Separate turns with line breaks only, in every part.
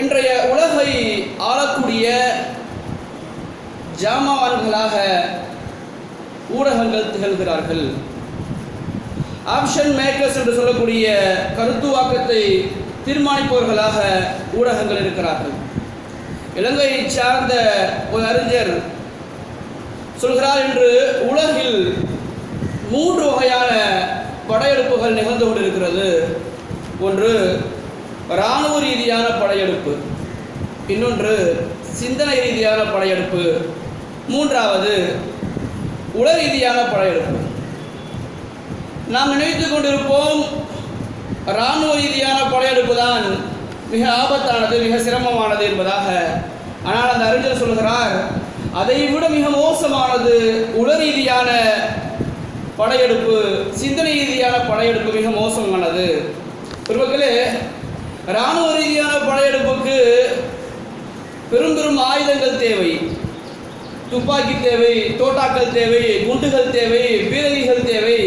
இன்றைய உலகை ஆளக்கூடிய ஜாமான்களாக ஊடகங்கள் திகழ்கிறார்கள். ஆப்ஷன் மேக்கர்ஸ் என்று சொல்லக்கூடிய கருத்துவாக்கத்தை தீர்மானிப்பவர்களாக ஊடகங்கள் இருக்கிறார்கள். இலங்கையை சார்ந்த ஒரு அறிஞர் சொல்கிறார் என்று உலகில் மூன்று வகையான படையெடுப்புகள் நிகழ்ந்து கொண்டிருக்கிறது. ஒன்று இராணுவ ரீதியான படையெடுப்பு. இன்னொன்று சிந்தனை ரீதியான படையெடுப்பு. மூன்றாவது உள ரீதியான படையெடுப்பு. நாம் நினைத்து கொண்டிருப்போம் இராணுவ ரீதியான படையெடுப்பு தான் மிக ஆபத்தானது மிக சிரமமானது என்பதாக. ஆனால் அந்த அறிஞர் சொல்கிறார் அதை விட மிக மோசமானது உள ரீதியான படையெடுப்பு சிந்தனை ரீதியான படையெடுப்பு மிக மோசம் இராணுவ ரீதியான படையெடுப்புக்கு பெரும் பெரும் ஆயுதங்கள் தேவை. துப்பாக்கி தேவை தோட்டாக்கள் தேவை குண்டுகள் தேவை பீரங்கிகள் தேவை.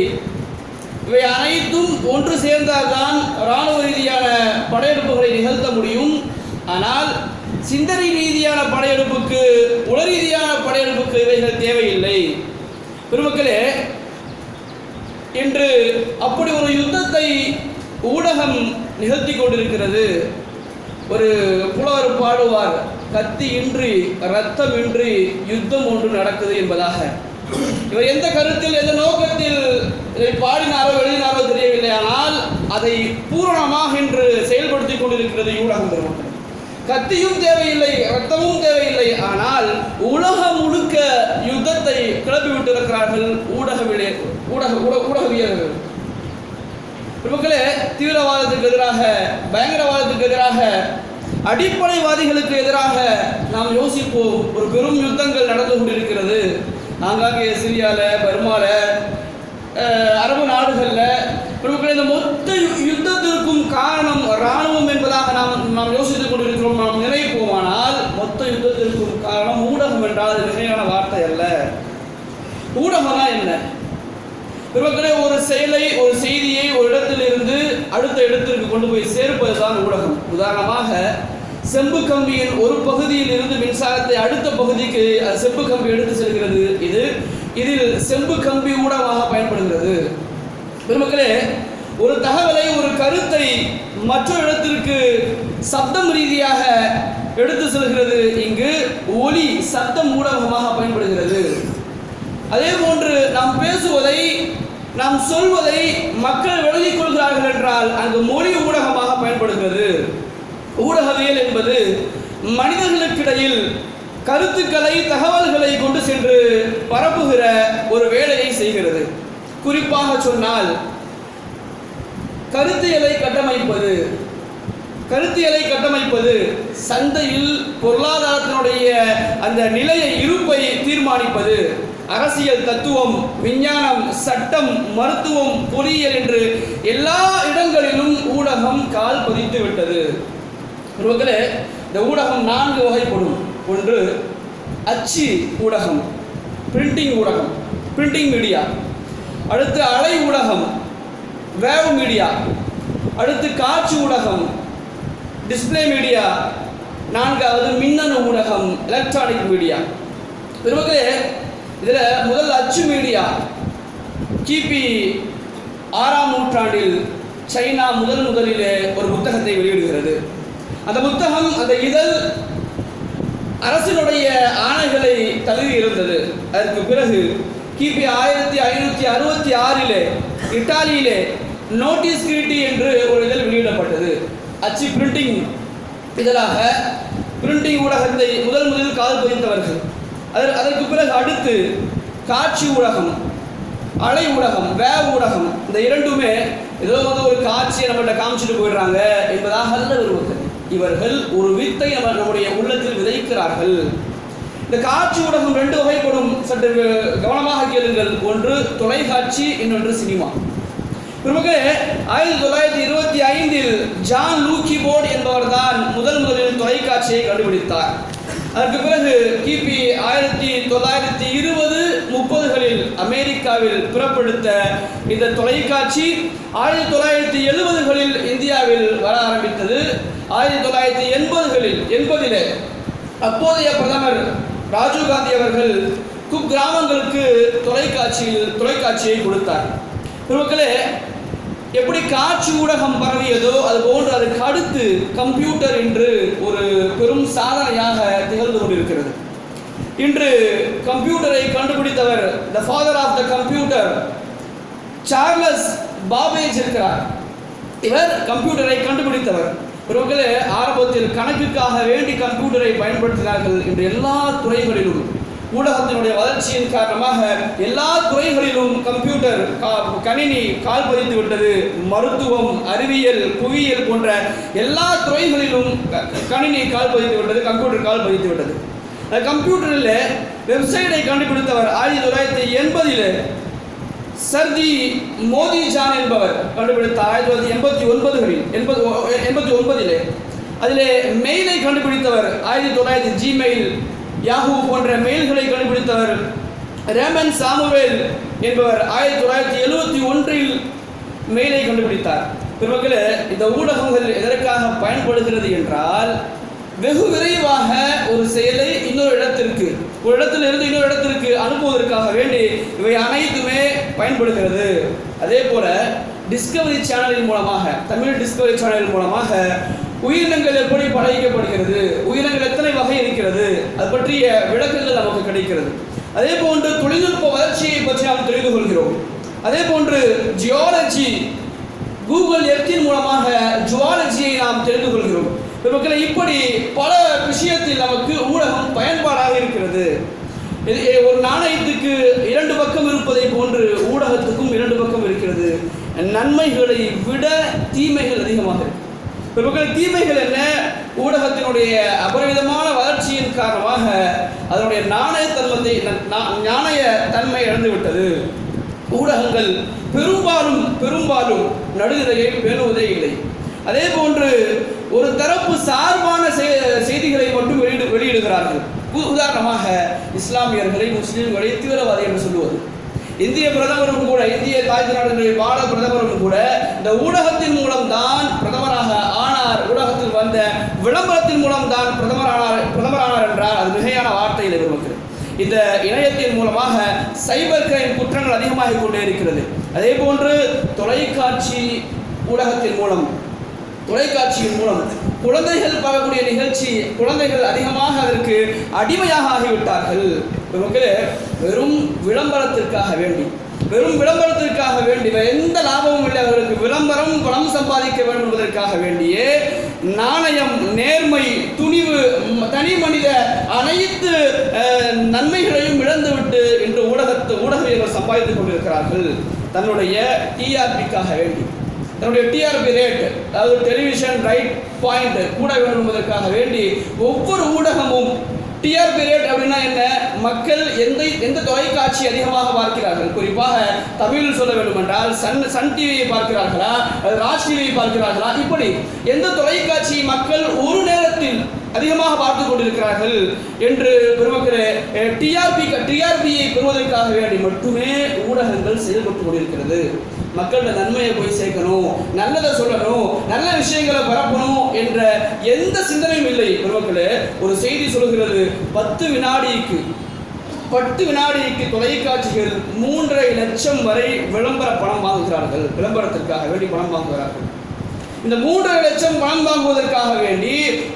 இவை அனைத்தும் ஒன்று சேர்ந்தால்தான் இராணுவ ரீதியான படையெடுப்புகளை நிகழ்த்த முடியும். ஆனால் சிந்தனை ரீதியான படையெடுப்புக்கு உள ரீதியான படையெடுப்புக்கு இவைகள் தேவையில்லை. பெருமக்களே இன்று அப்படி ஒரு யுத்தத்தை ஊடகம் நிகழ்த்தி கொண்டிருக்கிறது ஒரு புலவர் பாடுவார் கத்தி இன்றி ரத்தம் இன்றி யுத்தம் ஒன்று நடக்குது என்பதாக. இவர் எந்த கருத்தில் எந்த நோக்கத்தில் இதை பாடினாரோ எழுதினாரோ தெரியவில்லை. ஆனால் அதை பூரணமாக இன்று செயல்படுத்தி கொண்டிருக்கிறது ஊடகங்கள் பெருமக்கள். கத்தியும் தேவையில்லை ரத்தமும் தேவையில்லை. ஆனால் உலகம் முழுக்க யுத்தத்தை கிளப்பி விட்டிருக்கிறார்கள் ஊடகவிலே ஊடக ஊடக மக்களே தீவிரவாதத்துக்கு எதிராக பயங்கரவாதத்துக்கு எதிராக அடிப்படைவாதிகளுக்கு எதிராக நாம் யோசிப்போம். ஒரு பெரும் யுத்தங்கள் நடந்து கொண்டிருக்கிறது. ஆங்காங்கே சிரியால பர்மால அரபு நாடுகளில் மக்களே இந்த மொத்த யு- யுத்தத்திற்கும் காரணம் இராணுவம் என்பதாக நாம் நாம் யோசித்துக் கொண்டிருக்கிறோம். நாம் நினைப்போமானால் மொத்த யுத்தத்திற்கும் காரணம் ஊடகம் என்றால் அது நிலையான வார்த்தை அல்ல. ஊடகம்னா என்ன? பெருமக்களே ஒரு செயலை ஒரு செய்தியை ஒரு இடத்திலிருந்து அடுத்த இடத்திற்கு கொண்டு போய் சேர்ப்பதுதான் ஊடகம். உதாரணமாக செம்பு கம்பியின் ஒரு பகுதியில் இருந்து மின்சாரத்தை அடுத்த பகுதிக்கு செம்பு கம்பி எடுத்து செல்கிறது. இது இதில் செம்பு கம்பி ஊடகமாக பயன்படுகிறது. பெருமக்களே ஒரு தகவலை ஒரு கருத்தை மற்றொரு இடத்திற்கு சப்தம் ரீதியாக எடுத்து செல்கிறது. இங்கு ஒலி சத்தம் ஊடகமாக பயன்படுகிறது. அதே போன்று நாம் பேசுவதை நாம் சொல்வதை மக்கள் விளங்கிக் கொள்கிறார்கள் என்றால் அங்கு மொழி ஊடகமாக பயன்படுகிறது. ஊடகவியல் என்பது மனிதர்களுக்கிடையில் கருத்துக்களை தகவல்களை கொண்டு சென்று பரப்புகிற ஒரு வேலையை செய்கிறது. குறிப்பாக சொன்னால் கருத்தியலை கட்டமைப்பது கருத்தியலை கட்டமைப்பது சந்தையில் பொருளாதாரத்தினுடைய அந்த நிலையை இருப்பை தீர்மானிப்பது. அரசியல் தத்துவம் விஞ்ஞானம் சட்டம் மருத்துவம் பொறியியல் என்று எல்லா இடங்களிலும் ஊடகம் கால் பதித்து விட்டது. ஒருவர்களே இந்த ஊடகம் நான்கு வகைப்படும். ஒன்று அச்சு ஊடகம் பிரிண்டிங் ஊடகம் பிரிண்டிங் மீடியா. அடுத்து அலை ஊடகம் வேவ் மீடியா. அடுத்து காட்சி ஊடகம் டிஸ்ப்ளே மீடியா. நான்காவது மின்னணு ஊடகம் எலக்ட்ரானிக் மீடியா பெருமக்களே இதில் முதல் அச்சு மீடியா கிபி ஆறாம் நூற்றாண்டில் சைனா முதல் முதலிலே ஒரு புத்தகத்தை வெளியிடுகிறது. அந்த புத்தகம் அந்த இதழ் அரசினுடைய ஆணைகளை தழுவி இருந்தது அதற்கு பிறகு கிபி ஆயிரத்தி ஐநூற்றி அறுபத்தி ஆறிலே இட்டாலியிலே நோட்டீஸ் கிரிட்டி என்று ஒரு இதழ் வெளியிடப்பட்டது. அச்சு பிரிண்டிங் இதழாக பிரிண்டிங் ஊடகத்தை முதல் முதலில் கால் பதித்தவர்கள். அதற்கு அதற்கு பிறகு அடுத்து காட்சி ஊடகம் அலை ஊடகம் வே ஊடகம் இந்த இரண்டுமே ஏதோ வந்து ஒரு காட்சியை நம்மகிட்ட காமிச்சிட்டு போயிடுறாங்க என்பதாக அல்ல விரும்புகிறது. இவர்கள் ஒரு வித்தை நம்ம நம்முடைய உள்ளத்தில் விதைக்கிறார்கள். இந்த காட்சி ஊடகம் ரெண்டு வகைப்படும். சற்று கவனமாக கேளுங்கள். ஒன்று தொலைக்காட்சி இன்னொன்று சினிமா. பிறகு ஆயிரத்தி தொள்ளாயிரத்தி இருபத்தி ஐந்தில் ஜான் லூக்கி போர்டு என்பவர் தான் முதல் முதலில் தொலைக்காட்சியை கண்டுபிடித்தார். அதற்கு பிறகு கிபி ஆயிரத்தி தொள்ளாயிரத்தி இருபது முப்பதுகளில் அமெரிக்காவில் புறப்படுத்த இந்த தொலைக்காட்சி ஆயிரத்தி தொள்ளாயிரத்தி எழுபதுகளில் இந்தியாவில் வர ஆரம்பித்தது. ஆயிரத்தி தொள்ளாயிரத்தி எண்பதுகளில் எண்பதிலே அப்போதைய பிரதமர் ராஜீவ்காந்தி அவர்கள் குக்கிராமங்களுக்கு தொலைக்காட்சியில் தொலைக்காட்சியை கொடுத்தார். மக்களே எப்படி காட்சி ஊடகம் பரவியதோ அது போன்று அதுக்கு அடுத்து கம்ப்யூட்டர் என்று ஒரு பெரும் சாதனையாக திகழ்ந்து கொண்டிருக்கிறது. இன்று கம்ப்யூட்டரை கண்டுபிடித்தவர் the father of the computer Charles Babbage இருக்கிறார். இவர் கம்ப்யூட்டரை கண்டுபிடித்தவர். இவர்களே ஆரம்பத்தில் கணக்குக்காக வேண்டி கம்ப்யூட்டரை பயன்படுத்தினார்கள் என்று எல்லா துறைகளிலும் ஊடகத்தினுடைய வளர்ச்சியின் காரணமாக எல்லா துறைகளிலும் கம்ப்யூட்டர் கா- கணினி கால் பதித்து விட்டது. மருத்துவம் அறிவியல் புவியியல் போன்ற எல்லா துறைகளிலும் கணினி கால் பதித்து விட்டது கம்ப்யூட்டர் கால் பதித்து விட்டது கம்ப்யூட்டரில் வெப்சைட்டை கண்டுபிடித்தவர் ஆயிரத்தி தொள்ளாயிரத்தி எண்பதில் சர்தி மோதி ஜான் என்பவர். கண்டுபிடித்த ஆயிரத்தி தொள்ளாயிரத்தி எண்பத்தி ஒன்பதுகளில் எண்பது எண்பத்தி ஒன்பதிலே. அதிலே மெயிலை கண்டுபிடித்தவர் ஆயிரத்தி தொள்ளாயிரத்தி ஜிமெயில் யாஹூ போன்ற மெயில்களை கண்டுபிடித்தவர் ரேமன் சாமுவேல் என்பவர் ஆயிரத்தி தொள்ளாயிரத்தி எழுபத்தி ஒன்றில் மெயிலை கண்டுபிடித்தார். பெருமக்களே இந்த ஊடகங்கள் எதற்காக பயன்படுகிறது என்றால் வெகு விரைவாக ஒரு செயலை இன்னொரு இடத்திற்கு ஒரு இடத்திலிருந்து இன்னொரு இடத்திற்கு அனுப்புவதற்காக வேண்டி இவை அனைத்துமே பயன்படுகிறது. அதே போல டிஸ்கவரி சேனலின் மூலமாக தமிழ் டிஸ்கவரி சேனலின் மூலமாக உயிரினங்கள் எப்படி படைக்கப்படுகிறது உயிரினங்கள் எத்தனை அது விளக்கங்கள் நமக்கு கிடைக்கிறது. அதே போன்று தொழில்நுட்ப வளர்ச்சியை பற்றி நாம் தெரிந்து கொள்கிறோம். அதே போன்று ஜியாலஜி கூகுள் எர்த்தின் மூலமாக ஜுவாலஜியை நாம் தெரிந்து கொள்கிறோம். மக்களை இப்படி பல விஷயத்தில் நமக்கு ஊடகம் பயன்பாடாக இருக்கிறது. இது ஒரு நாணயத்துக்கு இரண்டு பக்கம் இருப்பதை போன்று ஊடகத்துக்கும் இரண்டு பக்கம் இருக்கிறது. நன்மைகளை விட தீமைகள் அதிகமாக இருக்கு. மக்கள் தீமைகள் என்ன? ஊடகத்தினுடைய அபரிவிதமான வளர்ச்சியின் காரணமாக அதனுடைய நாணயத்தன்மத்தை நா- நாணய தன்மை இழந்து விட்டது ஊடகங்கள் பெரும்பாலும் பெரும்பாலும் நடுநிலையை பேணுவதே இல்லை. அதே போன்று ஒரு தரப்பு சார்பான செய்- செய்திகளை மட்டும் வெளியிடு வெளியிடுகிறார்கள். உ- உதாரணமாக இஸ்லாமியர்களை முஸ்லீம்களை தீவிரவாதி என்று சொல்லுவது. இந்திய பிரதமரும் கூட இந்திய தாய் நாடுகளில் வாழ பிரதமரும் கூட இந்த ஊடகத்தின் மூலம்தான் பிரதமராக விளம்பரத்தின் மூலம்தான் பிரதமர் ஆனார் பிரதமர் ஆனார் என்றால் அது மிகையான வார்த்தையில் எதிர்பார்க்கிறது இந்த இணையத்தின் மூலமாக சைபர் கிரைம் குற்றங்கள் அதிகமாகிக் கொண்டே இருக்கிறது. அதே போன்று தொலைக்காட்சி ஊடகத்தின் மூலம் தொலைக்காட்சியின் மூலம் குழந்தைகள் பார்க்கக்கூடிய நிகழ்ச்சி குழந்தைகள் அதிகமாக அதற்கு அடிமையாக ஆகிவிட்டார்கள். மக்களே வெறும் விளம்பரத்திற்காக வேண்டி வெறும் விளம்பரத்திற்காக வேண்டி எந்த லாபமும் இல்லை அவர்களுக்கு விளம்பரம் பணம் சம்பாதிக்க வேண்டும் என்பதற்காக வேண்டியே நாணயம் நேர்மை துணிவு தனி மனித அனைத்து நன்மைகளையும் இழந்துவிட்டு இன்று ஊடகத்து ஊடகவியர்கள் சம்பாதித்துக் கொண்டிருக்கிறார்கள். தன்னுடைய டிஆர்பிக்காக வேண்டி. தன்னுடைய டிஆர்பி ரேட் அதாவது டெலிவிஷன் ரைட் பாயிண்ட் கூட வேண்டும் என்பதற்காக வேண்டி ஒவ்வொரு ஊடகமும் டிஆர் பீரியட் அப்படின்னா என்ன? மக்கள் எந்த எந்த தொலைக்காட்சி அதிகமாக பார்க்கிறார்கள்? குறிப்பாக தமிழில் சொல்ல வேண்டும் என்றால் சன் சன் டிவியை பார்க்கிறார்களா? ராஜ் டிவியை பார்க்கிறார்களா? இப்படி எந்த தொலைக்காட்சியை மக்கள் ஒரு நேரத்தில் அதிகமாக பார்த்து கொண்டிருக்கிறார்கள் என்று பெருமக்களே டிஆர்பி டிஆர்பியை பெறுவதற்காக வேண்டி மட்டுமே ஊடகங்கள் செயல்பட்டு கொண்டிருக்கிறது. மக்களோட நன்மையை போய் சேர்க்கணும் நல்லதை சொல்லணும் நல்ல விஷயங்களை பரப்பணும் என்ற எந்த சிந்தனையும் இல்லை. பெருமக்களே ஒரு செய்தி சொல்கிறது பத்து வினாடிக்கு பத்து வினாடிக்கு தொலைக்காட்சிகள் மூன்றரை லட்சம் வரை விளம்பர பணம் வாங்குகிறார்கள். விளம்பரத்திற்காக வேண்டி பணம் வாங்குகிறார்கள். இந்த மூன்றரை லட்சம் பணம் வாங்குவதற்காக வேண்டி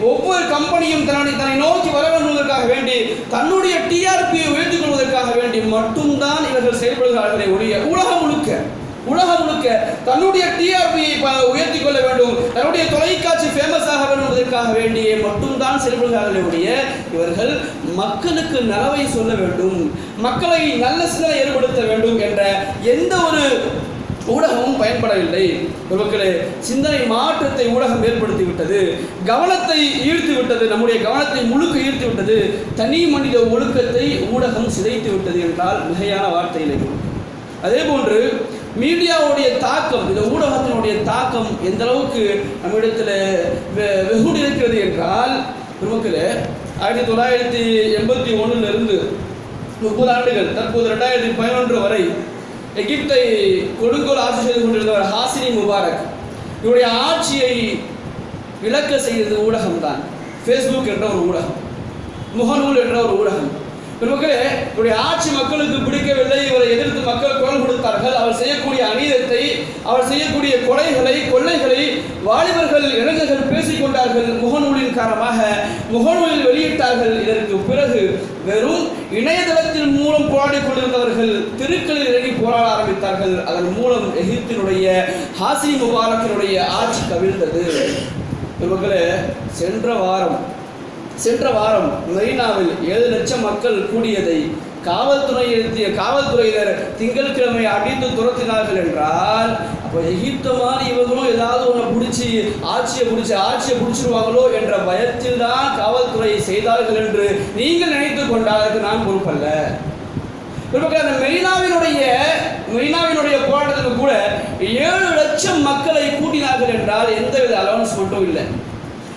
ஒவ்வொரு கம்பெனியும் தன்னை தன்னை நோக்கி வர வேண்டுவதற்காக வேண்டி தன்னுடைய டிஆர்பியை உயர்த்திக் கொள்வதற்காக வேண்டி மட்டும்தான் இவர்கள் செயல்படுகிறார்களே ஒழிய உலகம் முழுக்க. உலகம் முழுக்க தன்னுடைய டிஆர்பியை உயர்த்தி கொள்ள வேண்டும். தன்னுடைய தொலைக்காட்சி ஃபேமஸ் ஆக வேண்டும் என்பதற்காக வேண்டியே மட்டும்தான் செயல்படுகிறார்களே இவர்கள் மக்களுக்கு நலவை சொல்ல வேண்டும். மக்களை நல்ல சில ஏற்படுத்த வேண்டும் என்ற எந்த ஒரு ஊடகமும் பயன்படவில்லை. மக்களே சிந்தனை மாற்றத்தை ஊடகம் ஏற்படுத்தி விட்டது கவனத்தை ஈர்த்து விட்டது நம்முடைய கவனத்தை முழுக்க ஈர்த்து விட்டது தனி மனித ஒழுக்கத்தை ஊடகம் சிதைத்து விட்டது என்றால் மிகையான வார்த்தை இல்லை அதே போன்று மீடியாவுடைய தாக்கம் இந்த ஊடகத்தினுடைய தாக்கம் எந்த அளவுக்கு நம்மிடத்தில் வெ- வெகுண்டு இருக்கிறது என்றால் நமக்கு ஆயிரத்தி தொள்ளாயிரத்தி எண்பத்தி ஒன்றிலிருந்து முப்பது ஆண்டுகள் தற்போது ரெண்டாயிரத்தி பதினொன்று வரை எகிப்தை கொடுங்கோல் ஆட்சி செய்து கொண்டிருந்தவர் ஹாசினி முபாரக். இவருடைய ஆட்சியை விளக்க செய்தது ஊடகம்தான். ஃபேஸ்புக் என்ற ஒரு ஊடகம். முகநூல் என்ற ஒரு ஊடகம். பெருமக்களே இவருடைய ஆட்சி மக்களுக்கு பிடிக்கவில்லை இவரை எதிர்த்து மக்கள் குரல் கொடுத்தார்கள். அவர் செய்யக்கூடிய அநீதத்தை அவர் செய்யக்கூடிய கொலைகளை கொள்ளைகளை வாலிபர்கள் இளைஞர்கள் பேசிக் கொண்டார்கள் முகநூலின் காரணமாக. முகநூலில் வெளியிட்டார்கள் இதற்கு பிறகு வெறும் இணையதளத்தின் மூலம் போராடி கொண்டிருந்தவர்கள் திருக்களில் இறங்கி போராட ஆரம்பித்தார்கள். அதன் மூலம் எகிப்தினுடைய ஹாசி முபாரக்கினுடைய ஆட்சி கவிழ்ந்தது. இவர்களே சென்ற வாரம் சென்ற வாரம் மெரினாவில் ஏழு லட்சம் மக்கள் கூடியதை காவல்துறை எழுத்திய காவல்துறையினர் திங்கட்கிழமை அடித்து துரத்தினார்கள் என்றால் அப்போ எகிப்து மாதிரி இவங்களும் ஏதாவது ஒன்று பிடிச்சி ஆட்சியை பிடிச்சி ஆட்சியை பிடிச்சிருவாங்களோ என்ற பயத்தில் தான் காவல்துறையை செய்தார்கள் என்று நீங்கள் நினைத்து கொண்டால் அதுக்கு நான் பொறுப்பல்ல. அந்த மெரினாவினுடைய மெரினாவினுடைய போராட்டத்துக்கு கூட ஏழு லட்சம் மக்களை கூட்டினார்கள் என்றால் எந்தவித அலவன்ஸ்மெண்ட்டும் இல்லை.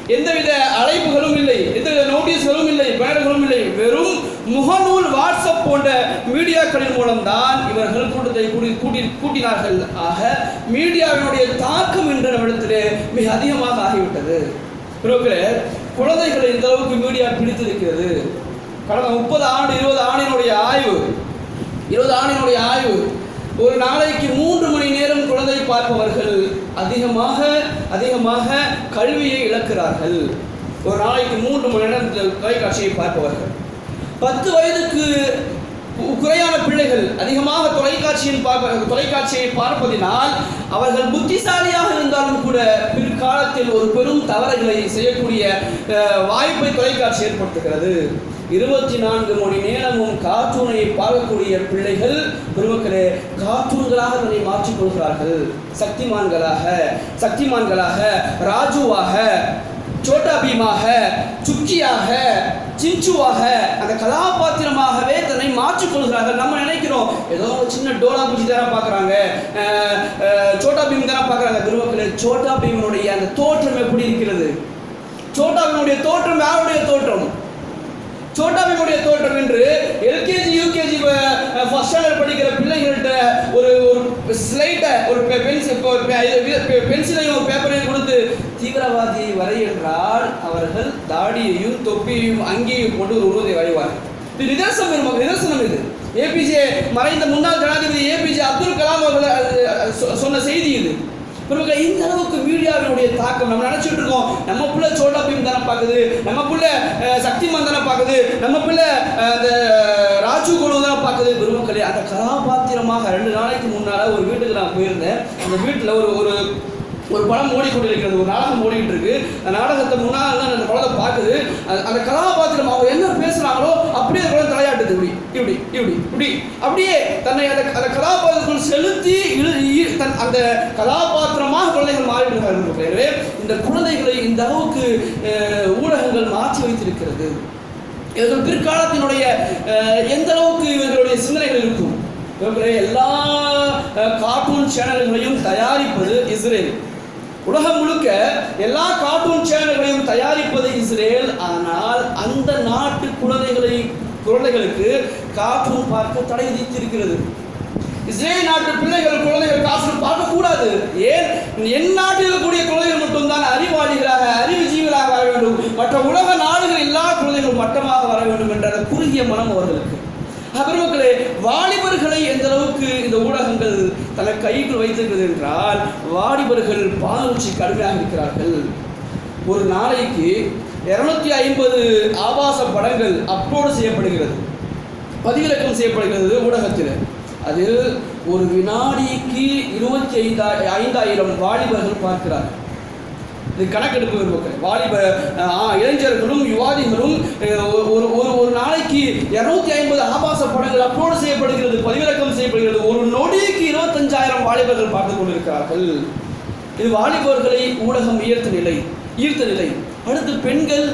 எந்தவித அழைப்புகளும் இல்லை எந்தவித நோட்டீஸ்களும் இல்லை பேனர்களும் இல்லை. வெறும் முகநூல் வாட்ஸ்அப் போன்ற மீடியாக்களின் மூலம்தான் இவர்கள் கூட்டத்தை கூட்டி கூட்டி கூட்டினார்கள். ஆக மீடியாவினுடைய தாக்கம் என்ற நம்மிடத்திலே மிக அதிகமாக ஆகிவிட்டது. குழந்தைகளை இந்த அளவுக்கு மீடியா பிடித்திருக்கிறது. கடந்த முப்பது ஆண்டு இருபது ஆண்டினுடைய ஆய்வு இருபது ஆண்டினுடைய ஆய்வு. ஒரு நாளைக்கு மூன்று மணி நேரம் குழந்தை பார்ப்பவர்கள் அதிகமாக அதிகமாக கல்வியை இழக்கிறார்கள். ஒரு நாளைக்கு மூன்று மணி நேரம் தொலைக்காட்சியை பார்ப்பவர்கள். பத்து வயதுக்கு குறையான பிள்ளைகள் அதிகமாக தொலைக்காட்சியில் பார்ப்ப தொலைக்காட்சியை பார்ப்பதினால் அவர்கள் புத்திசாலியாக இருந்தாலும் கூட பிற்காலத்தில் ஒரு பெரும் தவறுகளை செய்யக்கூடிய வாய்ப்பை தொலைக்காட்சி ஏற்படுத்துகிறது. இருபத்தி நான்கு மணி நேரமும் கார்ட்டூனை பார்க்கக்கூடிய பிள்ளைகள் பெருமக்களே கார்ட்டூன்களாக தன்னை மாற்றிக் கொள்கிறார்கள். சக்திமான்களாக சக்திமான்களாக ராஜுவாக சோட்டா பீமாக சுக்கியாக சிஞ்சுவாக அந்த கதாபாத்திரமாகவே தன்னை மாற்றிக் கொள்கிறார்கள். நம்ம நினைக்கிறோம் ஏதோ ஒரு சின்ன டோலா பூஜி தானே பார்க்குறாங்க. சோட்டா பீம் தானே பார்க்குறாங்க. குருவக்களே சோட்டா பீமனுடைய அந்த தோற்றம் எப்படி இருக்கிறது? சோட்டா பீமனுடைய தோற்றம் யாருடைய தோற்றம்? சோட்டா தோற்றம் என்று எல்கேஜி யூகேஜி ஃபர்ஸ்ட் ஸ்டாண்டர்ட் படிக்கிற பிள்ளைங்கள்ட்ட ஒரு ஒரு ஸ்லைட்டை ஒரு பென்சில் பென்சிலையும் ஒரு பேப்பரையும் கொடுத்து தீவிரவாதியை வரை என்றால் அவர்கள் தாடியையும் தொப்பியையும் அங்கேயும் போட்டு ஒரு உருவத்தை வரைவார்கள். இது நிதர்சனம் இருக்கும் நிதர்சனம் இது. ஏபிஜே மறைந்த முன்னாள் ஜனாதிபதி ஏபிஜே அப்துல் கலாம் அவர்கள் அது, சொன்ன செய்தி இது. பிறகு இந்த அளவுக்கு மீடியாவினுடைய தாக்கம் நம்ம நினைச்சிட்டு இருக்கோம். நம்ம புள்ள சோட்டா பீம் தானே பார்க்குது. நம்ம பிள்ளை சக்திமான் தானே பார்க்குது. நம்ம பிள்ளை அந்த ராஜு குழு தானே பார்க்குது. பெருமக்களே அந்த கதாபாத்திரமாக ரெண்டு நாளைக்கு முன்னால ஒரு வீட்டுக்கு நான் போயிருந்தேன். அந்த வீட்டில் ஒரு ஒரு ஒரு படம் ஓடிக்கொண்டிருக்கிறது ஒரு நாடகம் ஓடிக்கிட்டு இருக்கு அந்த நாடகத்தை முன்னால் தான் அந்த குழந்தை பார்க்குது. அந்த- கதாபாத்திரம் அவங்க என்ன பேசுறாங்களோ அப்படியே அந்த குழந்தை தலையாட்டுது. இப்படி இப்படி இப்படி இப்படி. அப்படியே தன்னை அந்த அந்த கதாபாத்திரத்தில் செலுத்தி இழு- ஈ- தன் அந்த கதாபாத்திரமாக குழந்தைகள் மாறிவிடுகிறார்கள் எனவே இந்த குழந்தைகளை இந்த அளவுக்கு ஊடகங்கள் மாற்றி வைத்திருக்கிறது. இவர்கள் பிற்காலத்தினுடைய எந்த அளவுக்கு இவர்களுடைய சிந்தனைகள் இருக்கும்? இவர்களுடைய எல்லா கார்ட்டூன் சேனல்களையும் தயாரிப்பது இஸ்ரேல். உலகம் முழுக்க எல்லா கார்ட்டூன் சேனல்களையும் தயாரிப்பது இஸ்ரேல். ஆனால் அந்த நாட்டு குழந்தைகளை குழந்தைகளுக்கு கார்ட்டூன் பார்க்க தடை விதித்திருக்கிறது. இஸ்ரேல் நாட்டு பிள்ளைகள் குழந்தைகள் கார்ட்டூன் பார்க்கக்கூடாது ஏன்? என் நாட்டில் இருக்கக்கூடிய குழந்தைகள் மட்டும்தான் அறிவாளிகளாக அறிவுஜீவிகளாக வர வேண்டும். மற்ற உலக நாடுகள் எல்லா குழந்தைகளும் மட்டமாக வர வேண்டும் என்ற குறுகிய மனம் அவர்களுக்கு. பெருமக்களே வாலிபர்களை எந்த அளவுக்கு இந்த ஊடகங்கள் தனக்கு கைக்குள் வைத்திருக்கிறது என்றால் வாலிபர்கள் பாலூச்சி கடுமையாக இருக்கிறார்கள். ஒரு நாளைக்கு இருநூத்தி ஐம்பது ஆபாச படங்கள் அப்லோடு செய்யப்படுகிறது. பதிவிறக்கம் செய்யப்படுகிறது ஊடகத்தில். அதில் ஒரு வினாடிக்கு இருபத்தி ஐந்தா ஐந்தாயிரம் வாலிபர்கள் பார்க்கிறார்கள். இது கணக்கெடுப்பு விரும்புகிறேன் வாலிப இளைஞர்களும் யுவாதிகளும் ஒரு ஒரு ஒரு நாளைக்கு இருநூத்தி ஐம்பது ஆபாச படங்கள் அப்லோடு செய்யப்படுகிறது பதிவிறக்கம் செய்யப்படுகிறது. ஒரு நொடிக்கு இருபத்தஞ்சாயிரம் வாலிபர்கள் பார்த்து கொண்டிருக்கிறார்கள். இது வாலிபர்களை ஊடகம் ஈர்த்த நிலை ஈர்த்த நிலை. அடுத்து பெண்கள்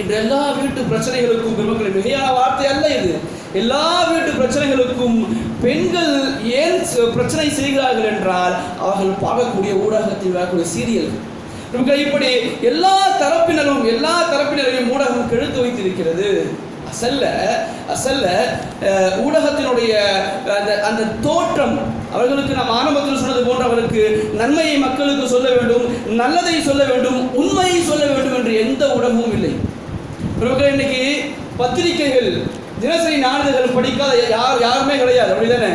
இன்று எல்லா வீட்டு பிரச்சனைகளுக்கும் பெருமக்களை மிகையான வார்த்தை அல்ல இது. எல்லா வீட்டு பிரச்சனைகளுக்கும் பெண்கள் ஏன் பிரச்சனை செய்கிறார்கள் என்றால் அவர்கள் பார்க்கக்கூடிய ஊடகத்தில் வரக்கூடிய சீரியல் நமக்கு இப்படி எல்லா தரப்பினரும் எல்லா தரப்பினரையும் ஊடகம் கெழுத்து வைத்திருக்கிறது. அசல்ல அசல்ல ஊடகத்தினுடைய அந்த அந்த தோற்றம் அவர்களுக்கு நாம் ஆரம்பத்தில் சொன்னது போன்ற அவருக்கு நன்மையை மக்களுக்கு சொல்ல வேண்டும் நல்லதை சொல்ல வேண்டும் உண்மையை சொல்ல வேண்டும் என்று எந்த ஊடகமும் இல்லை. பிரபுக்கள் இன்னைக்கு பத்திரிகைகள் தினசரி நாளிதழ்கள் படிக்காத யார் யாருமே கிடையாது அப்படிதானே?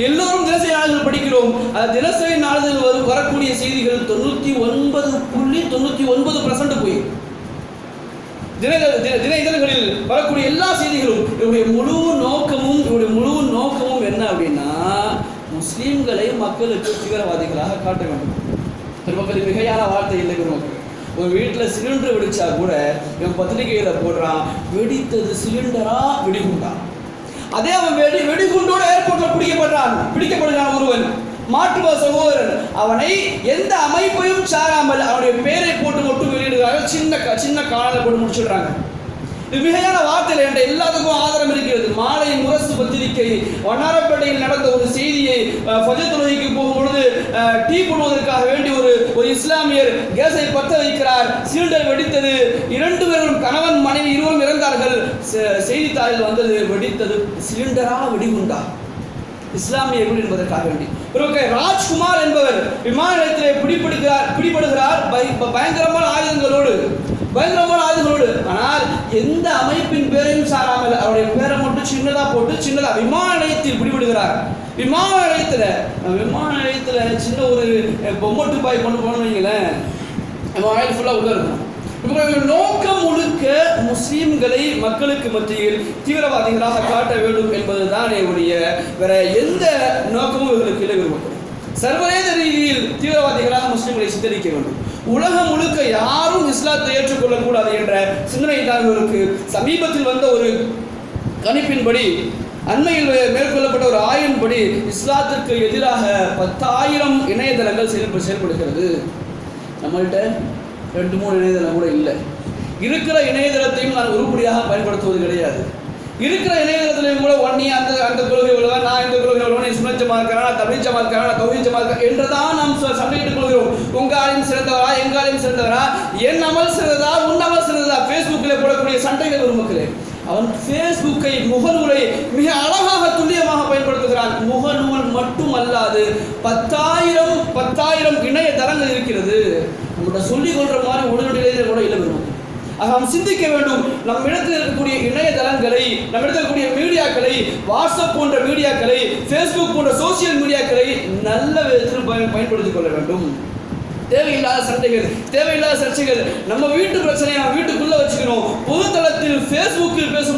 எல்லோரும் தினசரி நாளிதழ் படிக்கிறோம். அந்த தினசரி நாளிதழ் வரும் வரக்கூடிய செய்திகள் தொண்ணூற்றி ஒன்பது புள்ளி தொண்ணூற்றி ஒன்பது பர்சன்ட் போய். தின தின- இதழ்களில் வரக்கூடிய எல்லா செய்திகளும் இவருடைய முழு நோக்கமும் இவருடைய முழு நோக்கமும் என்ன அப்படின்னா முஸ்லீம்களை மக்களுக்கு தீவிரவாதிகளாக காட்ட வேண்டும். பெருமக்கள் மிகையான வார்த்தை இல்லை பெருமக்கள். ஒரு வீட்டில் சிலிண்டர் வெடிச்சா கூட இவன் பத்திரிகையில் போடுறான் வெடித்தது சிலிண்டரா வெடிகுண்டா? அதே அவன் வெடி வெடிகுண்டோட ஏர்போர்ட்டில் பிடிக்கப்படுறான் பிடிக்கப்படுகிறான் ஒருவன். மாற்றுவ சகோதரன். அவனை எந்த அமைப்பையும் சாராமல் அவனுடைய பேரை போட்டு மட்டும் வெளியிடுகிறார்கள். சின்ன க- சின்ன காலால் போட்டு முடிச்சிடுறாங்க. இது மிகையான வார்த்தையில் என்ற எல்லாத்துக்கும் ஆதாரம் இருக்கிறது. மாலை முரசு பத்திரிகை வண்ணாரப்பேட்டையில் நடந்த ஒரு செய்தியை அஹ், டீ போடுவதற்காக வேண்டி ஒரு ஒரு இஸ்லாமியர் கேஸை பற்ற வைக்கிறார் சிலிண்டர் வெடித்தது. இரண்டு பேரும் கணவன் மனைவி இருவரும் இறந்தார்கள். செ- செய்தித்தாளில் வந்தது வெடித்தது சிலிண்டரா வெடிகுண்டா? இஸ்லாமிய என்பதற்காக வேண்டி. பிறகு ராஜ்குமார் என்பவர் விமான நிலையத்திலே பிடிப்படுகிறார் பிடிபடுகிறார். பய- பயங்கரமான ஆயுதங்களோடு பயங்கரமான ஆயுதங்களோடு. ஆனால் எந்த அமைப்பின் பேரையும் சாராமல் அவருடைய பேரை மட்டும் சின்னதா போட்டு சின்னதா விமான நிலையத்தில் பிடிபடுகிறார். விமான நிலையத்தில் விமான நிலையத்தில் சின்ன ஒரு பொம்மை துப்பாக்கி கொண்டு போனோம்னு வைங்களேன் நம்ம ஆயில் ஃபுல்லாக உள்ள இருக்கும். இவர்களுடைய நோக்கம் முழுக்க முஸ்லீம்களை மக்களுக்கு மத்தியில் தீவிரவாதிகளாக காட்ட வேண்டும் என்பதுதான் என்னுடைய வேற எந்த நோக்கமும் இவர்களுக்கு இல்லை விரும்பப்படும் சர்வதேச ரீதியில் தீவிரவாதிகளாக முஸ்லிம்களை சித்தரிக்க வேண்டும். உலகம் முழுக்க யாரும் இஸ்லாத்தை ஏற்றுக்கொள்ளக்கூடாது என்ற சிந்தனை தான் இவருக்கு. சமீபத்தில் வந்த ஒரு கணிப்பின்படி அண்மையில் மேற்கொள்ளப்பட்ட ஒரு ஆய்வின்படி இஸ்லாத்திற்கு எதிராக பத்தாயிரம் இணையதளங்கள் செயல்ப செயல்படுகிறது. நம்மள்கிட்ட ரெண்டு மூணு இணையதளம் கூட இல்லை. இருக்கிற இணையதளத்தையும் நான் உருப்படியாக பயன்படுத்துவது கிடையாது. இருக்கிற இணையதளத்திலையும் கூட ஒன்னி அந்த அந்த கொள்கை உள்ளவன் நான் இந்த கொள்கை உள்ளவன் நீ இருக்கிறான் நான் தமிழ்ச்சமாக இருக்கிறான் நான் தொழிற்சமா இருக்கிறேன் என்றுதான் நாம் சண்டையிட்டுக் கொள்கிறோம். உங்க ஆலயம் சிறந்தவரா எங்காலையும் சிறந்தவரா? என் அமல் சிறந்ததா உன் அமல் சிறந்ததா? ஃபேஸ்புக்கில் போடக்கூடிய சண்டைகள் பெருமக்களே அவன் ஃபேஸ்புக்கை முகநூலை மிக அழகாக துல்லியமாக பயன்படுத்துகிறான். முகநூல் மட்டுமல்லாது பத்தாயிரம் பத்தாயிரம் இணையதளங்கள் இருக்கிறது. நம்மகிட்ட சொல்லிக் கொள்ற மாதிரி உடனடியிலே கூட இழவிடும் ஆக நாம் சிந்திக்க வேண்டும். நம் இடத்தில் இருக்கக்கூடிய இணையதளங்களை நம்ம இடத்தில் இருக்கக்கூடிய மீடியாக்களை வாட்ஸ்அப் போன்ற மீடியாக்களை ஃபேஸ்புக் போன்ற சோசியல் மீடியாக்களை நல்ல விதத்தில் பயன்படுத்திக் கொள்ள வேண்டும். தேவையில்லாத சண்டைகள் தேவையில்லாத சர்ச்சைகள். நம்ம வீட்டு பிரச்சனையை நம்ம வீட்டுக்குள்ள வச்சுக்கணும்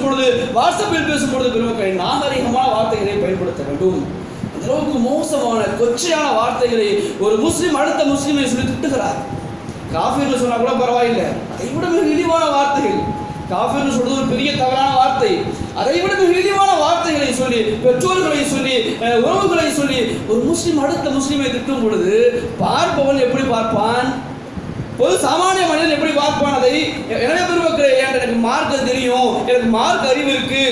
பொழுது வாட்ஸ்அப்பில் பேசும் பொழுது பெருமக்களை நாகரிகமான வார்த்தைகளை பயன்படுத்த வேண்டும். அந்த அளவுக்கு மோசமான கொச்சையான வார்த்தைகளை ஒரு முஸ்லீம் அடுத்த முஸ்லீமை சொல்லி திட்டுகிறார். காஃபிர்னு சொன்னா கூட பரவாயில்லை. அதை விட மிக இழிவான வார்த்தைகள். காஃபிர்னு சொல்றது ஒரு பெரிய தவறான வார்த்தை. அதை விட மிக இழிவான வார்த்தைகளை சொல்லி பெற்றோர்களை சொல்லி உறவுகளை சொல்லி ஒரு முஸ்லீம் அடுத்த முஸ்லீமை திட்டும் பொழுது பார்ப்பவன் எப்படி பார்ப்பான்? பொது சாமானிய மனிதன் எப்படி பார்ப்பான் அதை எனவே பெருமக்களே எனக்கு மார்க்கம் தெரியும். எனக்கு மார்க் அறிவு இருக்கு.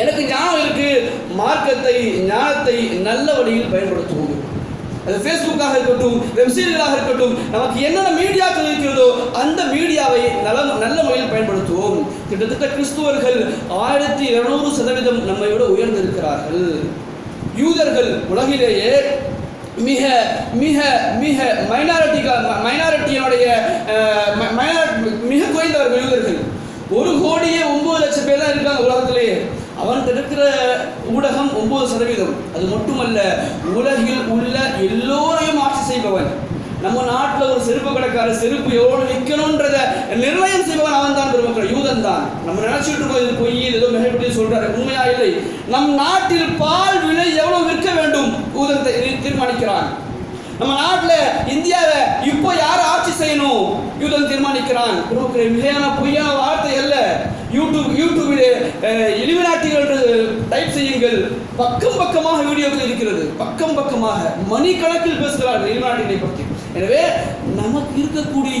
எனக்கு ஞானம் இருக்கு. மார்க்கத்தை ஞானத்தை நல்ல வழியில் பயன்படுத்துவோம். அது ஃபேஸ்புக்காக இருக்கட்டும் வெப்சீரியலாக இருக்கட்டும் நமக்கு என்னென்ன மீடியாக்கள் இருக்கிறதோ அந்த மீடியாவை நல்ல நல்ல முறையில் பயன்படுத்துவோம். கிட்டத்தட்ட கிறிஸ்துவர்கள் ஆயிரத்தி இருநூறு சதவீதம் நம்மை விட உயர்ந்திருக்கிறார்கள். யூதர்கள் உலகிலேயே மிக மிக மிக மைனாரிட்டி மைனாரிட்டியினுடைய மிக குறைந்தவர்கள் யூதர்கள் ஒரு கோடியே ஒன்பது லட்சம் பேர் தான் இருக்காங்க உலகத்திலேயே அவன் இருக்கிற ஊடகம் ஒன்பது சதவீதம். அது மட்டுமல்ல உலகில் உள்ள எல்லோரையும் ஆட்சி செய்பவன். நம்ம நாட்டில் ஒரு செருப்பு கடைக்கார செருப்பு எவ்வளவு விற்கணுன்றத நிர்ணயம் செய்பவன் அவன் தான் பெருமக்கள். யூதன் தான் நம்ம நினைச்சிட்டு இருக்கோம் இது பொய் ஏதோ மிகப்படி சொல்றாரு. உண்மையா இல்லை. நம் நாட்டில் பால் விலை எவ்வளவு விற்க வேண்டும்? யூதன் தீர்மானிக்கிறான். நம்ம நாட்டில் இந்தியாவை இப்போ யார் ஆட்சி செய்யணும்? யூதன் தீர்மானிக்கிறான். மிகையான பொய்யான வார்த்தை அல்ல. யூடியூப் யூடியூபில் இழிவுநாட்டிகள் டைப் செய்யுங்கள். பக்கம் பக்கமாக வீடியோக்கள் இருக்கிறது. பக்கம் பக்கமாக மணி கணக்கில் பேசுகிறார்கள் இழிவுநாட்டினை பற்றி. எனவே நமக்கு இருக்கக்கூடிய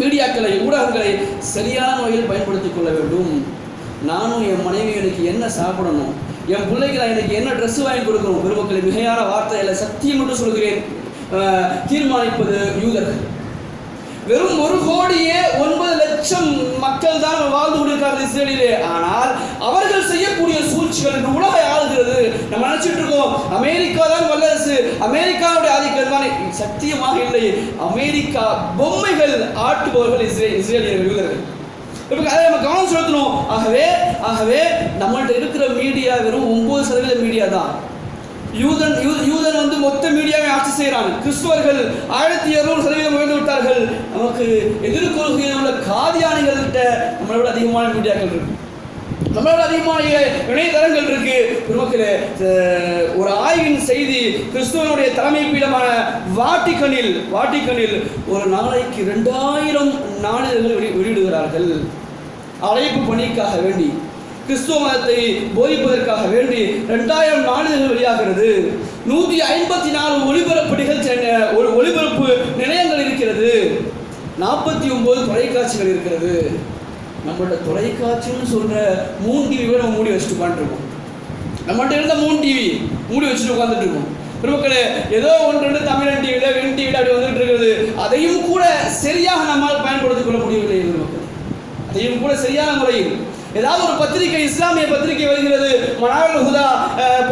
மீடியாக்களை ஊடகங்களை சரியான வகையில் பயன்படுத்திக் கொள்ள வேண்டும். நானும் என் மனைவி எனக்கு என்ன சாப்பிடணும்? என் பிள்ளைக்கு நான் எனக்கு என்ன ட்ரெஸ் வாங்கி கொடுக்கணும் பெருமக்களை? மிகையான வார்த்தையில சத்தியம் மட்டும் சொல்கிறேன். தீர்மானிப்பது யூதர்கள். வெறும் ஒரு கோடியே ஒன்பது லட்சம் மக்கள் தான் வாழ்ந்து கொண்டிருக்கிறார்கள் இஸ்ரேலிலே. ஆனால் அவர்கள் செய்யக்கூடிய சூழ்ச்சிகள் இந்த உலகை ஆளுகிறது. நம்ம நினைச்சிட்டு இருக்கோம் அமெரிக்கா தான் வல்லரசு. அமெரிக்காவுடைய ஆதிக்கம் தான்? சத்தியமாக இல்லை. அமெரிக்கா பொம்மைகள் ஆட்டுபவர்கள் இஸ்ரேல் இஸ்ரேலியர்கள் யூதர்கள். இப்போ அதை நம்ம கவனம் செலுத்தணும் ஆகவே ஆகவே நம்மள்ட்ட இருக்கிற மீடியா வெறும் ஒன்பது சதவீத மீடியா தான். யூதன் யூ- யூதன் வந்து மொத்த மீடியாவை ஆட்சி செய்கிறான். கிறிஸ்துவர்கள் ஆயிரத்தி இருநூறு சதவீதம் உயர்ந்து விட்டார்கள். நமக்கு எதிர்கொள்கையில் உள்ள காதியானிகள்கிட்ட நம்மளை விட அதிகமான மீடியாக்கள் இருக்கு. நம்மளோட அதிகமான இணையதளங்கள் இருக்கு. பெருமக்களே ஒரு ஆய்வின் செய்தி கிறிஸ்துவனுடைய தலைமை பீடமான வாட்டிக்கனில் வாட்டிக்கனில் ஒரு நாளைக்கு ரெண்டாயிரம் நாளிதழ்கள் வெளி வெளியிடுகிறார்கள். அழைப்பு பணிக்காக வேண்டி கிறிஸ்துவ மதத்தை போதிப்பதற்காக வேண்டி ரெண்டாயிரம் நாளிதழ்கள் வெளியாகிறது. நூற்றி ஐம்பத்தி நாலு ஒளிபரப்பு நிகழ்ச்சி ஒரு ஒளிபரப்பு நிலையங்கள் இருக்கிறது. நாற்பத்தி ஒன்பது தொலைக்காட்சிகள் இருக்கிறது. நம்மளோட தொலைக்காட்சின்னு சொல்கிற மூணு டிவியை நம்ம மூடி வச்சுட்டு உட்காந்துருக்கோம் நம்மகிட்ட இருந்த மூணு டிவி மூடி வச்சுட்டு உட்காந்துட்டு இருக்கோம் பெருமக்களே ஏதோ ஒன்று ரெண்டு தமிழன் டிவியில் வின் டிவியில் அப்படி வந்துட்டு இருக்கிறது அதையும் கூட சரியாக நம்மால் பயன்படுத்திக் கொள்ள முடியவில்லை பெருமக்களே அதையும் கூட சரியான முறையில் ஏதாவது ஒரு பத்திரிகை இஸ்லாமிய பத்திரிகை வருகிறது மனாவல் ஹுதா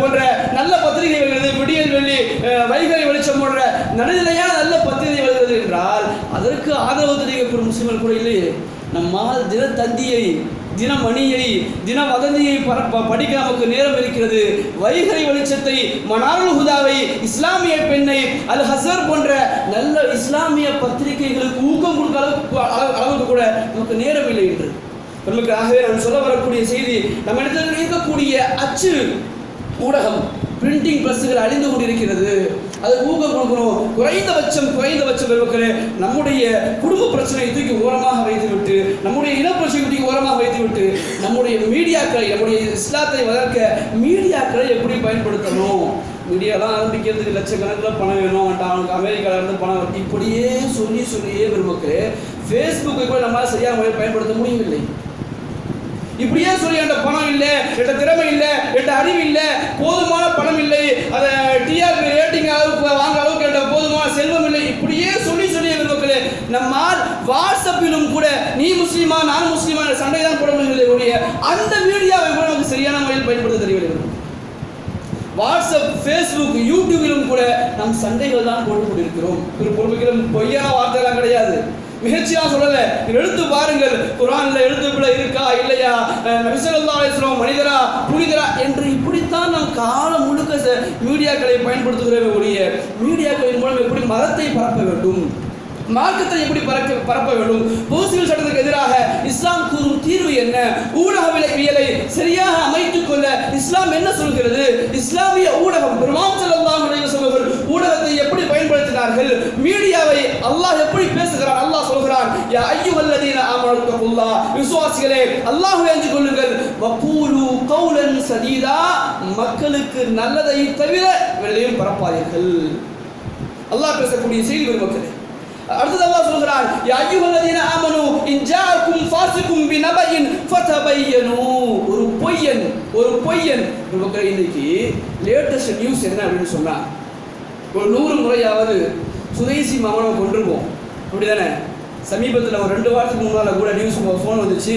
போன்ற நல்ல பத்திரிகை வருகிறது விடியல் வெள்ளி வைகரை வைகை வெளிச்சம் போன்ற நடுநிலையான நல்ல பத்திரிகை வருகிறது என்றால் அதற்கு ஆதரவு தெரிவிக்கப்படும் முஸ்லிம்கள் கூட இல்லையே. நம்மால் தினத்தந்தியை தினமணியை தின வதந்தியை பரப்ப படிக்க நமக்கு நேரம் இருக்கிறது. வைகை வெளிச்சத்தை மனாருல் ஹுதாவை இஸ்லாமிய பெண்ணை அல் ஹசர் போன்ற நல்ல இஸ்லாமிய பத்திரிகைகளுக்கு ஊக்கம் கொடுக்க அளவுக்கு அளவு- அளவுக்கு கூட நமக்கு நேரம் இல்லை என்று. நமக்கு ஆகவே நான் சொல்ல வரக்கூடிய செய்தி நம்ம இடத்துல இருக்கக்கூடிய அச்சு ஊடகம் பிரிண்டிங் பிரஸ்ஸுகள் அழிந்து கொண்டிருக்கிறது. அது ஊக்கம் கொடுக்கணும். குறைந்தபட்சம் குறைந்தபட்சம் பெருமக்களே நம்முடைய குடும்ப பிரச்சனையை தூக்கி ஓரமாக வைத்துவிட்டு நம்முடைய இனப்பிரச்சனை தூக்கி ஓரமாக வைத்துவிட்டு நம்முடைய மீடியாக்களை நம்முடைய இஸ்லாத்தை வளர்க்க மீடியாக்களை எப்படி பயன்படுத்தணும்? மீடியாலாம் ஆரம்பிக்கிறதுக்கு லட்சக்கணக்கில் பணம் வேணும். அவன்கிட்ட அவனுக்கு அமெரிக்கால இருந்து பணம் வருது இப்படியே சொல்லி சொல்லியே பெருமக்களே ஃபேஸ்புக்கை கூட நம்மளால் சரியாக முறையில் பயன்படுத்த முடியவில்லை. இப்படியே சொல்லி என்கிட்ட பணம் இல்லை என்கிட்ட திறமை இல்லை என்கிட்ட அறிவு இல்லை போதுமான பணம் இல்லை. அதை டிஆர்பி ரேட்டிங் அளவுக்கு வாங்குற அளவுக்கு என்கிட்ட போதுமான செல்வம் இல்லை. இப்படியே சொல்லி சொல்லி மக்களே நம்மால் வாட்ஸ்அப்பிலும் கூட நீ முஸ்லீமா நான் முஸ்லீமா என்ற சண்டை தான் போட முடியவில்லை ஒழிய அந்த மீடியாவை கூட நமக்கு சரியான முறையில் பயன்படுத்த தெரியவில்லை. வாட்ஸ்அப் ஃபேஸ்புக் யூடியூபிலும் கூட நம் சண்டைகள் தான் போட்டு கொண்டிருக்கிறோம். ஒரு பொறுமைகளும் பொய்யான வார்த்தைலாம் கிடையாது. மிகச்சியா சொல்லல. எழுத்து பாருங்கள். குரான்ல எழுத்து இருக்கா இல்லையா? அஹ் மனிதரா புனிதரா என்று இப்படித்தான் நாம் காலம் முழுக்க ச- மீடியாக்களை பயன்படுத்துகிறோமே ஒழிய மீடியாக்களின் மூலம் எப்படி மதத்தை பரப்ப வேண்டும்? மார்க்கத்தை எப்படி பறக்க பரப்ப வேண்டும்? பொதுசிவில் சட்டத்துக்கு எதிராக இஸ்லாம் கூறும் தீர்வு என்ன? ஊடக விலைவியலை சரியாக அமைத்துக் கொள்ள இஸ்லாம் என்ன சொல்கிறது? இஸ்லாமிய ஊடகம் பெருமாம் ஸல்லல்லாஹு அலைஹி ஊடகத்தை எப்படி பயன்படுத்தினார்கள்? மீடியாவை அல்லாஹ் எப்படி பேசுகிறான்? அல்லாஹ் சொல்கிறான் யா ஐயுவல்லதீன ஆமனு விசுவாசிகளே அல்லாஹ் வேண்டிக் கொள்ளுங்கள். வக்கூலு கௌலன் சதீதா. மக்களுக்கு நல்லதை தவிர வெளியும் பரப்பாதீர்கள். அல்லாஹ் பேசக்கூடிய செய்தி பெருமக்களே அடுத்தது அல்லாஹ் சொல்கிறான் யா அய்யுஹல்லதீன ஆமனு இன் ஜாஅக்கும் ஃபாசிக்கும் பினபையின் ஃபதபையனு. ஒரு பொய்யன் ஒரு பொய்யன். பெருமக்களே இன்னைக்கு லேட்டஸ்ட் நியூஸ் என்ன அப்படின்னு சொன்னா ஒரு நூறு முறையாவது சுதேசி மாமனை கொண்டிருப்போம் அப்படிதானே? சமீபத்தில் ஒரு ரெண்டு வாரத்துக்கு முன்னால் கூட நியூஸ் ஃபோன் வந்துச்சு.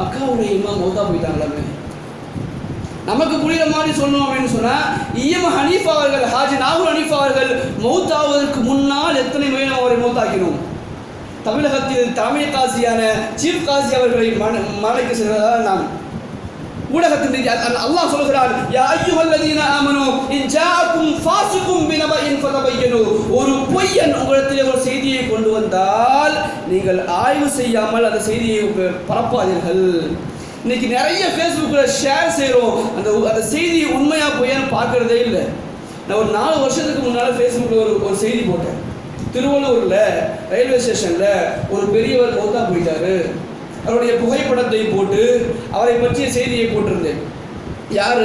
மக்காவுடைய இம்மா மௌத்தா போயிட்டாங்களாமே. நமக்கு புரியுற மாதிரி சொல்லணும் அப்படின்னு சொன்னால் இஎம் ஹனீஃப் அவர்கள் ஹாஜி நாகூர் ஹனீஃப் அவர்கள் மௌத்தாவதற்கு முன்னால் எத்தனை முறை நாம் அவரை மௌத்தாக்கினோம்? தமிழகத்தில் தலைமை காசியான சீஃப் காசி அவர்களை மன- மலைக்கு செல்வதால் நாம் ஊடகத்தின் அல்லாஹ் சொல்கிறார் யா அய்யுஹல்லதீன ஆமனு இன் ஜாஅக்கும் ஃபாசிக்கும் பினபஇன் ஃபதபையனு. ஒரு பொய்யன் உங்களிடத்தில் ஒரு செய்தியை கொண்டு வந்தால் நீங்கள் ஆய்வு செய்யாமல் அந்த செய்தியை பரப்பாதீர்கள். இன்னைக்கு நிறைய ஃபேஸ்புக்கில் ஷேர் செய்கிறோம் அந்த அந்த செய்தி உண்மையாக பொய்யான்னு பார்க்குறதே இல்லை. நான் ஒரு நாலு வருஷத்துக்கு முன்னால் ஃபேஸ்புக்கில் ஒரு ஒரு செய்தி போட்டேன். திருவள்ளூரில் ரயில்வே ஸ்டேஷனில் ஒரு பெரியவர் மௌத்தா போயிட்டாரு. அவருடைய புகைப்படத்தை போட்டு அவரை பற்றிய செய்தியை போட்டிருந்தேன். யார்?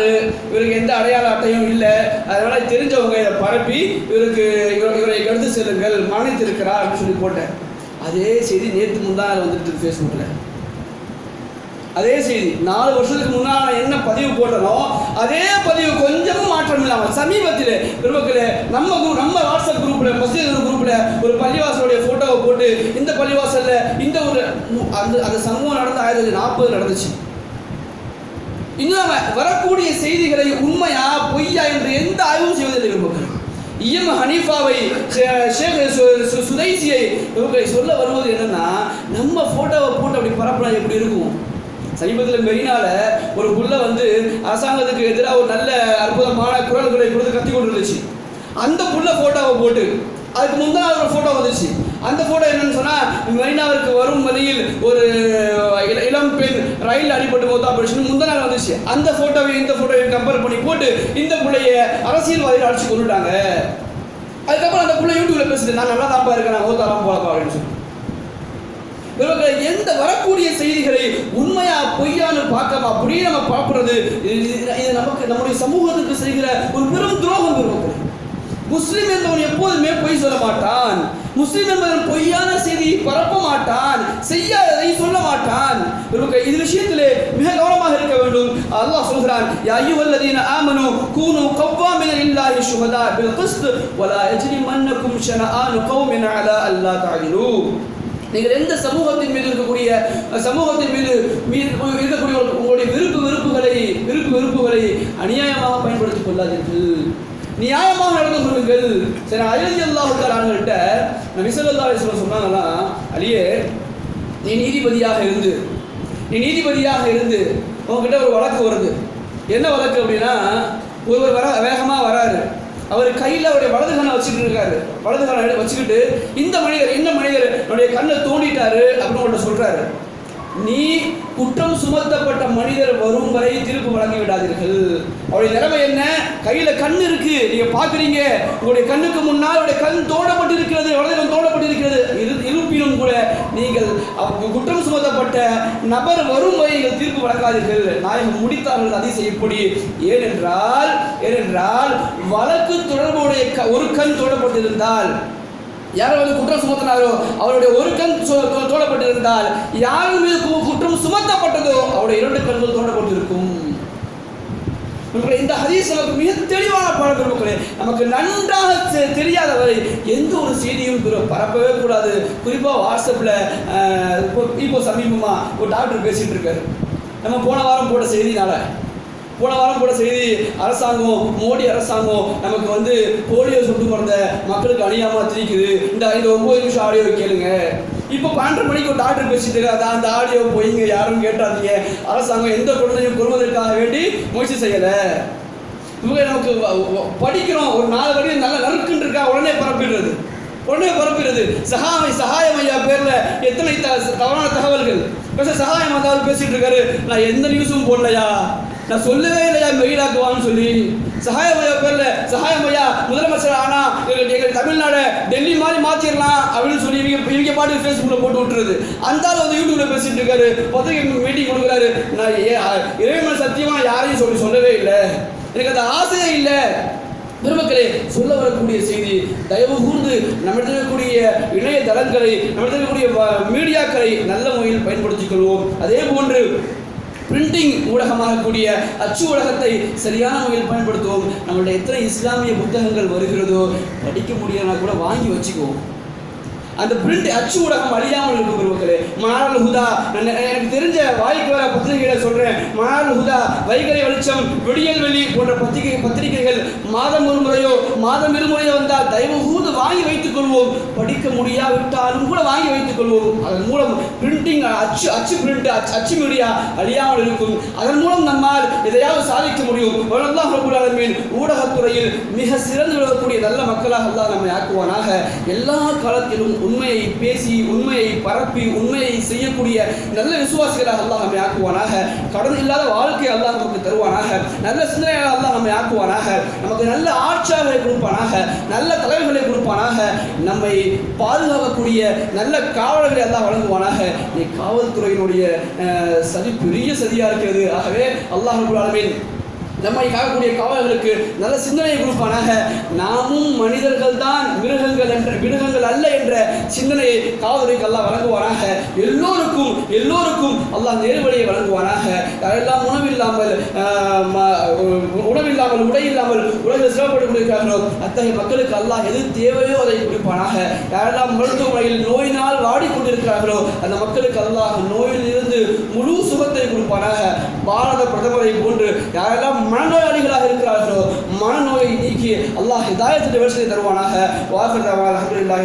இவருக்கு எந்த அடையாள அட்டையும் இல்லை. அதனால் தெரிஞ்சவங்க இதை பரப்பி இவருக்கு இவர் இவரை எடுத்து செல்லுங்கள் மன்னித்திருக்கிறார் அப்படின்னு சொல்லி போட்டேன். அதே செய்தி நேற்று முந்தான் வந்துட்டு ஃபேஸ்புக்கில் அதே செய்தி. நாலு வருஷத்துக்கு முன்னால் என்ன பதிவு போட்டனோ அதே பதிவு கொஞ்சமும் மாற்றம் இல்லாமல் சமீபத்தில் பெருமக்களே நம்ம நம்ம வாட்ஸ்அப் குரூப்பில் மஸ்ஜித் குரூப்பில் ஒரு பள்ளிவாசலுடைய ஃபோட்டோவை போட்டு இந்த பள்ளிவாசலில் இந்த ஒரு அந்த அந்த சமூகம் நடந்த ஆயிரத்தி தொள்ளாயிரத்தி நாற்பது நடந்துச்சு. இன்னும் நம்ம வரக்கூடிய செய்திகளை உண்மையா பொய்யா என்று எந்த ஆய்வும் செய்வதில்லை பெருமக்கள். இஎம் ஹனீஃபாவை ஷேக் சுதைசியை சொல்ல வருவது என்னன்னா நம்ம போட்டோவை போட்டு அப்படி பரப்புனா எப்படி இருக்கும்? சமீபத்தில் மெரினால ஒரு புள்ள வந்து அரசாங்கத்துக்கு எதிராக ஒரு நல்ல அற்புதமான குரல்களை கொடுத்து கத்தி கொண்டு இருந்துச்சு. அந்த புள்ள போட்டோவை போட்டு அதுக்கு முந்தின நாள் ஒரு ஃபோட்டோ வந்துச்சு. அந்த ஃபோட்டோ என்னன்னு சொன்னால் மெரினாவிற்கு வரும் வழியில் ஒரு இளம் பெண் ரயில் அடிபட்டு மொத்தம் அப்படின்னு முந்தா நாள் வந்துச்சு. அந்த ஃபோட்டோவையும் இந்த ஃபோட்டோவையும் கம்பேர் பண்ணி போட்டு இந்த பிள்ளைய அரசியல்வாதிகள் அடிச்சு கொண்டுட்டாங்க அதுக்கப்புறம் அந்த பிள்ளை யூடியூப்ல பேசுது நான் நல்லா தான்ப்பா இருக்கேன் நான் ஓத்தாலாம் போலப்பா அப்படின்னு சொல்லி. இவர்கள் எந்த வரக்கூடிய செய்திகளை உண்மையா பொய்யான்னு பார்க்காம அப்படியே நம்ம பார்க்கறது இது நமக்கு நம்முடைய சமூகத்துக்கு செய்கிற ஒரு பெரும் துரோகம் பெறுவோம் முஸ்லிம் என்பவன் எப்போதுமே பொய் சொல்ல மாட்டான். முஸ்லிம் என்பவன் பொய்யான செய்தியை பரப்ப மாட்டான். செய்யாததை சொல்ல மாட்டான். இவருக்கு இது விஷயத்திலே மிக கவனமாக இருக்க வேண்டும். அல்லாஹ் சொல்கிறான் யா அய்யுஹல்லதீன ஆமனு கூனு கவ்வாமின இல்லாஹி ஷுஹதா பில் கிஸ்த் வலா யஜ்ரிமன்னக்கும் ஷனஆனு கௌமின் அலா அல்லா தஅதிலு நீங்கள் எந்த சமூகத்தின் மீது இருக்கக்கூடிய சமூகத்தின் மீது மீது இருக்கக்கூடிய உங்களுடைய விருப்பு வெறுப்புகளை விருப்பு வெறுப்புகளை அநியாயமாக பயன்படுத்திக் கொள்ளாதீர்கள். நியாயமாக நடந்து கொள்ளுங்கள். சரி அயோத்தி அல்லாஹுக்காரங்கிட்ட நபி ஸல்லல்லாஹு சொன்னாங்களா சொன்னாங்கன்னா அலியே நீ நீதிபதியாக இருந்து நீ நீதிபதியாக இருந்து உங்ககிட்ட ஒரு வழக்கு வருது. என்ன வழக்கு அப்படின்னா ஒருவர் வர வேகமாக வராரு. அவர் கையில் அவருடைய வலது கண்ணை வச்சுட்டு இருக்காரு. வலது கண்ணை வச்சுக்கிட்டு இந்த மனிதர் இந்த மனிதர் என்னுடைய கண்ணை தோண்டிட்டாரு அப்படின்னு சொல்றாரு. நீ குற்றம் சுமத்தப்பட்ட மனிதர் வரும் வரை தீர்ப்பு வழங்கி விடாதீர்கள். அவருடைய நிலைமை என்ன? கையில கண் இருக்கு. நீங்க பாக்குறீங்க உங்களுடைய கண்ணுக்கு முன்னால் அவருடைய கண் தோடப்பட்டிருக்கிறது வலது தோடப்பட்டிருக்கிறது. இரு- இருப்பினும் கூட நீங்கள் குற்றம் சுமத்தப்பட்ட நபர் வரும் வரை நீங்கள் தீர்ப்பு வழங்காதீர்கள். நாயகம் முடித்தார்கள் அதை செய்யப்படி ஏனென்றால் ஏனென்றால் வழக்கு தொடர்புடைய க- ஒரு கண் தோடப்பட்டிருந்தால் யார் வந்து குற்றம் சுமத்தினாரோ அவருடைய ஒரு கண் தோடப்பட்டிருந்தால் தோ- யார் மீது குற்றம் சுமத்தப்பட்டதோ அவருடைய இரண்டு கண்கள் தோடப்பட்டிருக்கும். இந்த ஹதீஸ் நமக்கு மிக தெளிவான பாடம் பெருமக்களே நமக்கு நன்றாக தெ- தெரியாத வரை எந்த ஒரு செய்தியும் பரப்பவே கூடாது. குறிப்பாக வாட்ஸ்அப்பில் இப்போ இப்போ சமீபமாக ஒரு டாக்டர் பேசிகிட்டு இருக்காரு. நம்ம போன வாரம் போட்ட செய்தினால. போன வாரம் கூட செய்தி அரசாங்கம் மோடி அரசாங்கம் நமக்கு வந்து போலியோ சொட்டு மருந்த மக்களுக்கு அணியாம திரிக்குது இந்த இந்த ஒன்பது நிமிஷம் ஆடியோ கேளுங்க. இப்போ பன்னெண்டு மணிக்கு ஒரு டாக்டர் பேசிட்டு இருக்காரு. அந்த ஆடியோ போயிங்க யாரும் கேட்டாதீங்க. அரசாங்கம் எந்த குழந்தையும் கொள்வதற்காக வேண்டி முயற்சி செய்யலை. இவங்க நமக்கு படிக்கிறோம். ஒரு நாலு வரையும் நல்லா நறுக்குன்னு இருக்கா? உடனே பரப்பிடுறது. உடனே பரப்பிடுறது. சகாமை சகாயம் ஐயா பேர்ல எத்தனை த- தவறான தகவல்கள்? பேச சகாயம் அதாவது பேசிட்டு இருக்காரு. நான் எந்த நியூஸும் போடலையா? நான் சொல்லவே இல்லையா மெயிலாக்குவான்னு சொல்லி. சகாயம் ஐயா பேர்ல சகாயம் ஐயா முதலமைச்சர் ஆனா எங்க தமிழ்நாடு டெல்லி மாதிரி மாத்திரலாம் அப்படின்னு சொல்லி இவங்க இவங்க பாட்டு ஃபேஸ்புக்கில் போட்டு விட்டுருது. அந்த ஆள் வந்து யூடியூப்ல பேசிட்டு இருக்காரு. பத்திரிகை மீட்டிங் கொடுக்குறாரு. நான் ஏ- இறைவன் சத்தியமா யாரையும் சொல்லி சொல்லவே இல்லை. எனக்கு அந்த ஆசையே இல்லை. பெருமக்களே சொல்ல வரக்கூடிய செய்தி தயவு கூர்ந்து நம்மிடத்தில் இருக்கக்கூடிய இணையதளங்களை நம்மிடத்தில் இருக்கக்கூடிய வ- மீடியாக்களை நல்ல முறையில் பயன்படுத்திக் கொள்வோம். அதே போன்று பிரிண்டிங் ஊடகமாக கூடிய அச்சு ஊடகத்தை சரியான முறையில் பயன்படுத்துவோம். நம்மளுடைய எத்தனை இஸ்லாமிய புத்தகங்கள் வருகிறதோ படிக்க முடியலனா கூட வாங்கி வச்சுக்குவோம். அந்த பிரிண்ட் அச்சு ஊடகம் அழியாமல் இருக்கும் பெருமக்களே. மாரல் ஹுதா எனக்கு தெரிஞ்ச வாய்க்கு வர பத்திரிகைகளை சொல்றேன். மாரல் ஹுதா வைகரை வெளிச்சம் விடியல் வெளி போன்ற பத்திரிகை பத்திரிகைகள் மாதம் ஒரு முறையோ மாதம் இருமுறையோ வந்தால் தயவு கூர்ந்து வாங்கி வைத்துக் கொள்வோம். படிக்க முடியாவிட்டாலும் கூட வாங்கி வைத்துக் கொள்வோம். அதன் மூலம் பிரிண்டிங் அச்சு அச்சு பிரிண்ட் அச்சு மீடியா அழியாமல் இருக்கும். அதன் மூலம் நம்மால் எதையாவது சாதிக்க முடியும். வல்லல்லாஹு ரப்பல் ஆலமீன் ஊடகத்துறையில் மிக சிறந்து விளங்கக்கூடிய நல்ல மக்களாக அல்லாஹ் நம்மை ஆக்குவானாக. எல்லா காலத்திலும் உண்மையை பேசி உண்மையை பரப்பி உண்மையை செய்யக்கூடிய நல்ல விசுவாசிகளாக அல்லாஹ் நம்மை ஆக்குவானாக. கடன் இல்லாத வாழ்க்கை அல்லாஹ் நமக்கு தருவானாக. நல்ல சிந்தனையாக அல்லாஹ் நம்மை ஆக்குவானாக. நமக்கு நல்ல ஆட்சியாளர்களை கொடுப்பானாக. நல்ல தலைவர்களை கொடுப்பானாக. நம்மை பாதுகாக்கக்கூடிய நல்ல காவலர்களை அல்லாஹ் வழங்குவானாக. நீ காவல்துறையினுடைய சதி பெரிய சதியாக இருக்கிறது. ஆகவே அல்லாஹ் ரப்பல் ஆலமீன் நம்மை காக்கக்கூடிய காவலர்களுக்கு நல்ல சிந்தனையை கொடுப்பானாக. நாமும் மனிதர்கள் தான் மிருகங்கள் என்ற மிருகங்கள் அல்ல என்ற சிந்தனையை காவலருக்கு அல்லாஹ் வழங்குவானாக. எல்லோருக்கும் எல்லோருக்கும் அல்லாஹ் நேர்வழியை வழங்குவானாக. யாரெல்லாம் உணவில்லாமல் ம- உணவில்லாமல் உடை இல்லாமல் உலகில் சிரமப்பட்டு கொண்டிருக்கிறார்களோ அத்தகைய மக்களுக்கு அல்லாஹ் எது தேவையோ அதை கொடுப்பானாக. யாரெல்லாம் மருத்துவமனையில் நோயினால் வாடிக்கொண்டிருக்கிறார்களோ அந்த மக்களுக்கு அல்லாஹ் நோயில் இருந்து முழு சுகத்தை கொடுப்பானாக. பாரத பிரதமரை போன்று யாரெல்லாம் மனநோயாளிகளாக இருக்கிறார்களோ மனநோயை நீக்கி அல்லாஹ் ஹிதாயத்தின் வருஷத்தை தருவானாக. வாசல் அலமதுல்லாஹி